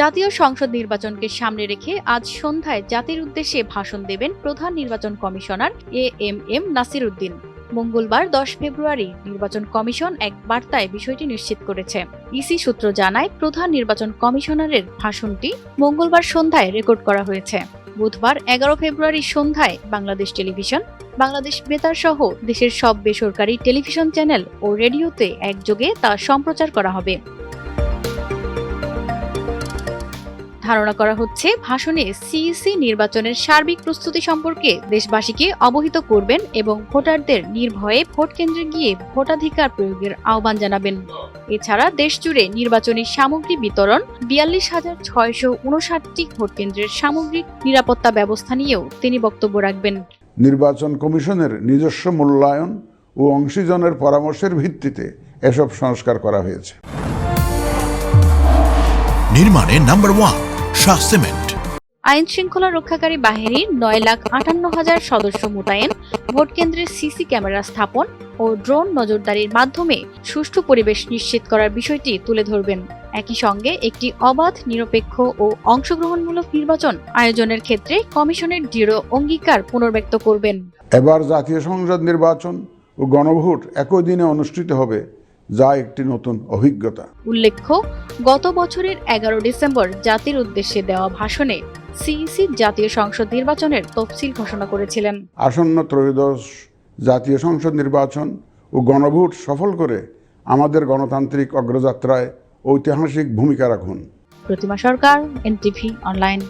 জাতীয় সংসদ নির্বাচনকে সামনে রেখে আজ সন্ধ্যায় জাতির উদ্দেশ্যে ভাষণ দেবেন প্রধান নির্বাচন commissioner A M M Nasir Uddin মঙ্গলবার দশ ফেব্রুয়ারি নির্বাচন কমিশন এক বার্তায় বিষয়টি নিশ্চিত করেছে। ইসি সূত্র জানায়, প্রধান নির্বাচন কমিশনারের ভাষণটি মঙ্গলবার সন্ধ্যায় রেকর্ড করা হয়েছে। বুধবার এগারো ফেব্রুয়ারি সন্ধ্যায় বাংলাদেশ টেলিভিশন, বাংলাদেশ বেতার সহ দেশের সব বেসরকারি টেলিভিশন চ্যানেল ও রেডিওতে একযোগে তা সম্প্রচার করা হবে। ধারণা করা হচ্ছে ভাষণে সিইসি নির্বাচনের সার্বিক প্রস্তুতি সম্পর্কে দেশবাসীকে অবহিত করবেন এবং ভোটারদের নির্ভয়ে ভোট কেন্দ্রে গিয়ে ভোটাধিকার প্রয়োগের আহ্বান জানাবেন। এছাড়া দেশজুড়ে নির্বাচনী সামগ্রী বিতরণ বিয়াল্লিশ হাজার ছয়শো উনষাটটি ভোট কেন্দ্রের সামগ্রিক নিরাপত্তা ব্যবস্থা নিয়েও তিনি বক্তব্য রাখবেন। নির্বাচন কমিশনের নিজস্ব মূল্যায়ন ও অংশীজনের পরামর্শের ভিত্তিতে এসব সংস্কার করা হয়েছে। নির্মাণে নাম্বার ওয়ান। শাহ সিমেন্ট। আইন শৃঙ্খলা রক্ষাকারী বাহিনীর নয় লাখ আটান্ন হাজার সদস্য মোতায়েন ভোট কেন্দ্রের সিসি ক্যামেরা স্থাপন ও ড্রোন নজরদারির মাধ্যমে সুষ্ঠু পরিবেশ নিশ্চিত করার বিষয়টি তুলে ধরবেন। একই সঙ্গে একটি অবাধ নিরপেক্ষ ও অংশগ্রহণমূলক নির্বাচন আয়োজনের ক্ষেত্রে কমিশনের দৃঢ় অঙ্গীকার পুনর্ব্যক্ত করবেন। এবার জাতীয় সংসদ নির্বাচন ও গণভোট একই দিনে অনুষ্ঠিত হবে। যা একটি নতুন অভিজ্ঞতা। উল্লেখ্য গত বছরের এগারো ডিসেম্বর জাতির উদ্দেশ্যে দেওয়া ভাষণে সিইসি জাতীয় সংসদ নির্বাচনের তফসিল ঘোষণা করেছিলেন। আসন্ন ত্রয়োদশ জাতীয় সংসদ নির্বাচন ও গণভোট সফল করে আমাদের গণতান্ত্রিক অগ্রযাত্রায় ঐতিহাসিক ভূমিকা রাখুন। Protima Sarkar NTV online.